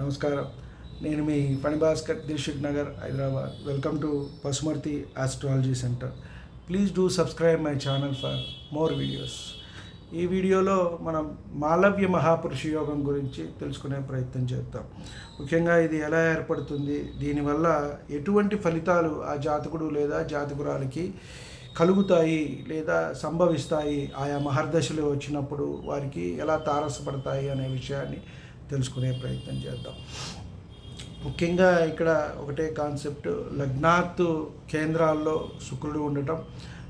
నమస్కారం. నేను మీ Phani Bhaskar Dilsukh Nagar Hyderabad. Welcome to Pasumarthi astrology centre please do subscribe my channel for more videos ఈ వీడియోలో మనం మాలవ్య మహాపురుష యోగం గురించి తెలుసుకునే ప్రయత్నం చేద్దాం. ముఖ్యంగా ఇది ఎలా ఏర్పడుతుంది? దీనివల్ల ఎటువంటి ఫలితాలు ఆ జాతకుడు లేదా జాతకురాలకి కలుగుతాయి లేదా సంభవిస్తాయి? ఆయా మహర్దశలు వచ్చినప్పుడు వారికి ఎలా తారసపడతాయి అనే విషయాన్ని తెలుసుకునే ప్రయత్నం చేద్దాం. ముఖ్యంగా ఇక్కడ ఒకటే కాన్సెప్ట్ లగ్నాత్ కేంద్రాల్లో శుక్రుడు ఉండటం.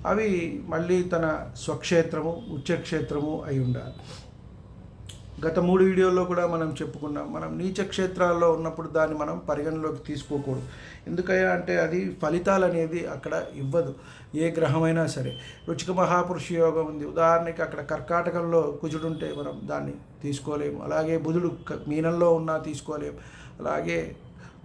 అవి మళ్ళీ తన స్వక్షేత్రము ఉచ్చక్షేత్రము అయి ఉండాలి. గత మూడు వీడియోల్లో కూడా మనం చెప్పుకున్నాం. మనం నీచ క్షేత్రాల్లో ఉన్నప్పుడు దాన్ని మనం పరిగణలోకి తీసుకోకూడదు. ఎందుకయ్యా అంటే అది ఫలితాలు అనేది అక్కడ ఇవ్వదు. ఏ గ్రహమైనా సరే. రుచిక మహాపురుష యోగం ఉంది. ఉదాహరణకి అక్కడ కర్కాటకంలో కుజుడు ఉంటే మనం దాన్ని తీసుకోలేము. అలాగే బుధుడు మీనంలో ఉన్నా తీసుకోలేము. అలాగే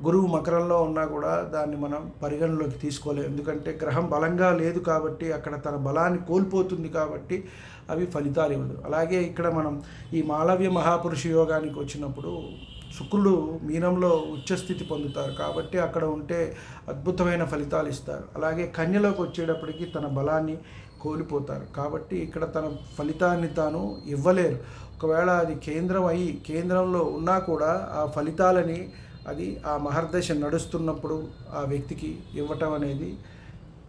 గురువు మకరంలో ఉన్నా కూడా దాన్ని మనం పరిగణలోకి తీసుకోలేము ఎందుకంటే గ్రహం బలంగా లేదు కాబట్టి అక్కడ తన బలాన్ని కోల్పోతుంది కాబట్టి అవి ఫలితాలు ఇవ్వదు. అలాగే ఇక్కడ మనం ఈ మాలవ్య మహాపురుష యోగానికి వచ్చినప్పుడు శుక్రుడు మీనంలో ఉచ్చస్థితి పొందుతారు కాబట్టి అక్కడ ఉంటే అద్భుతమైన ఫలితాలు ఇస్తారు. అలాగే కన్యలోకి వచ్చేటప్పటికి తన బలాన్ని కోల్పోతారు కాబట్టి ఇక్కడ తన ఫలితాన్ని తాను ఇవ్వలేరు. ఒకవేళ అది కేంద్రం అయి కేంద్రంలో ఉన్నా కూడా ఆ ఫలితాలని అది ఆ మహర్దశ నడుస్తున్నప్పుడు ఆ వ్యక్తికి ఇవ్వటం అనేది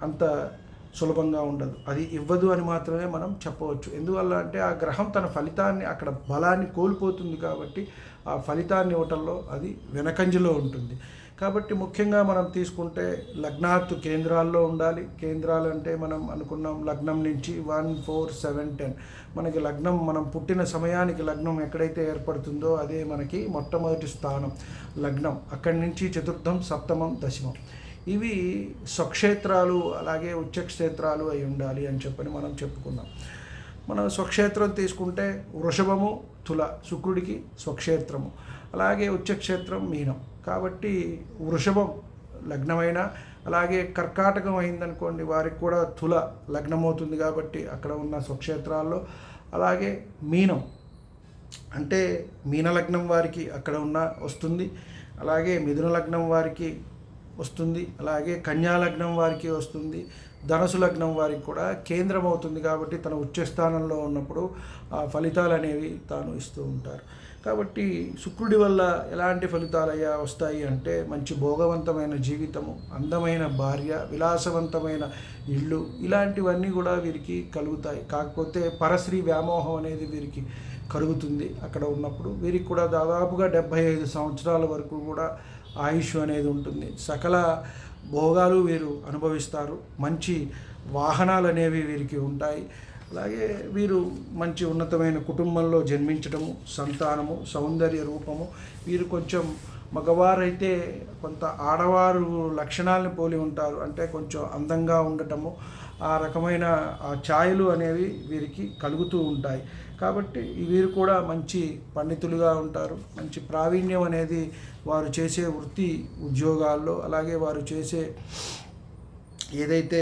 అంత సులభంగా ఉండదు. అది ఇవ్వదు అని మాత్రమే మనం చెప్పవచ్చు. ఎందువల్ల అంటే ఆ గ్రహం తన ఫలితాన్ని అక్కడ బలాన్ని కోల్పోతుంది కాబట్టి ఆ ఫలితాన్ని ఇవ్వటంలో అది వెనకంజలో ఉంటుంది. కాబట్టి ముఖ్యంగా మనం తీసుకుంటే లగ్నార్థు కేంద్రాల్లో ఉండాలి. కేంద్రాలు అంటే మనం అనుకున్నాం లగ్నం నుంచి వన్ ఫోర్ సెవెన్ టెన్. మనకి లగ్నం మనం పుట్టిన సమయానికి లగ్నం ఎక్కడైతే ఏర్పడుతుందో అదే మనకి మొట్టమొదటి స్థానం లగ్నం. అక్కడి నుంచి చతుర్థం సప్తమం దశమం. ఇవి స్వక్షేత్రాలు అలాగే ఉచ్చక్షేత్రాలు అయి ఉండాలి అని చెప్పని మనం చెప్పుకున్నాం. మనం స్వక్షేత్రం తీసుకుంటే వృషభము తుల శుక్రుడికి స్వక్షేత్రము. అలాగే ఉచ్చక్షేత్రం మీనం. కాబట్టి వృషభం లగ్నమైన అలాగే కర్కాటకం అయిందనుకోండి వారికి కూడా తుల లగ్నమవుతుంది కాబట్టి అక్కడ ఉన్న స్వక్షేత్రాల్లో. అలాగే మీనం. అంటే మీన లగ్నం వారికి అక్కడ ఉన్న వస్తుంది. అలాగే మిథున లగ్నం వారికి వస్తుంది. అలాగే కన్యా లగ్నం వారికి వస్తుంది. ధనసు లగ్నం వారికి కూడా కేంద్రం అవుతుంది కాబట్టి తన ఉచ్చస్థానంలో ఉన్నప్పుడు ఆ ఫలితాలు అనేవి తాను ఇస్తూ ఉంటారు. కాబట్టి శుక్రుడి వల్ల ఎలాంటి ఫలితాలు అయ్యా వస్తాయి అంటే మంచి భోగవంతమైన జీవితము అందమైన భార్య విలాసవంతమైన ఇళ్ళు ఇలాంటివన్నీ కూడా వీరికి కలుగుతాయి. కాకపోతే పరశ్రీ వ్యామోహం అనేది వీరికి కలుగుతుంది అక్కడ ఉన్నప్పుడు. వీరికి కూడా దాదాపుగా డెబ్భై ఐదు సంవత్సరాల వరకు కూడా ఆయుష్ అనేది ఉంటుంది. సకల భోగాలు వీరు అనుభవిస్తారు. మంచి వాహనాలు అనేవి వీరికి ఉంటాయి. అలాగే వీరు మంచి ఉన్నతమైన కుటుంబంలో జన్మించడము సంతానము సౌందర్య రూపము వీరు కొంచెం మగవారైతే కొంత ఆడవారు లక్షణాలను పోలి ఉంటారు. అంటే కొంచెం అందంగా ఉండటము ఆ రకమైన ఆ ఛాయలు అనేవి వీరికి కలుగుతూ ఉంటాయి. కాబట్టి వీరు కూడా మంచి పండితులుగా ఉంటారు. మంచి ప్రావీణ్యం అనేది వారు చేసే వృత్తి ఉద్యోగాల్లో అలాగే వారు చేసే ఏదైతే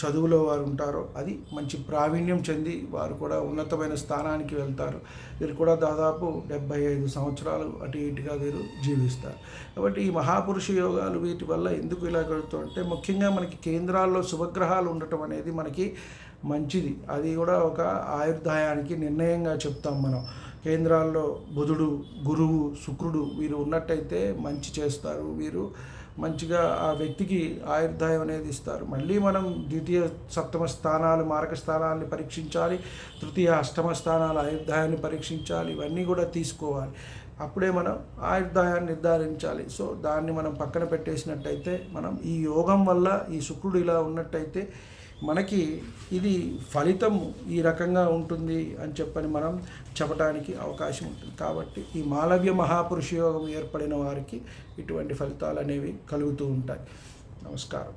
చదువులో వారు ఉంటారో అది మంచి ప్రావీణ్యం చెంది వారు కూడా ఉన్నతమైన స్థానానికి వెళ్తారు. వీరు కూడా దాదాపు డెబ్బై ఐదు సంవత్సరాలు అటు ఇటుగా వీరు జీవిస్తారు. కాబట్టి ఈ మహాపురుష యోగాలు వీటి వల్ల ఎందుకు ఇలా కలుగుతుంటే ముఖ్యంగా మనకి కేంద్రాల్లో శుభగ్రహాలు ఉండటం అనేది మనకి మంచిది. అది కూడా ఒక ఆయుర్దాయానికి నిర్ణయంగా చెప్తాం మనం. కేంద్రాల్లో బుధుడు గురువు శుక్రుడు వీరు ఉన్నట్టయితే మంచి చేస్తారు. వీరు మంచిగా ఆ వ్యక్తికి ఆయుర్దాయం అనేది ఇస్తారు. మళ్ళీ మనం ద్వితీయ సప్తమ స్థానాలు మారక స్థానాన్ని పరీక్షించాలి. తృతీయ అష్టమ స్థానాలు ఆయుర్దాయాన్ని పరీక్షించాలి. ఇవన్నీ కూడా తీసుకోవాలి. అప్పుడే మనం ఆయుర్దాయాన్ని నిర్ధారించాలి. సో దాన్ని మనం పక్కన పెట్టేసినట్టయితే మనం ఈ యోగం వల్ల ఈ శుక్రుడు ఇలా ఉన్నట్టయితే మనకి ఇది ఫలితం ఈ రకంగా ఉంటుంది అని చెప్పని మనం చెప్పడానికి అవకాశం ఉంటుంది. కాబట్టి ఈ మాలవ్య మహాపురుష యోగం ఏర్పడిన వారికి ఇటువంటి ఫలితాలు అనేవి కలుగుతూ ఉంటాయి. నమస్కారం.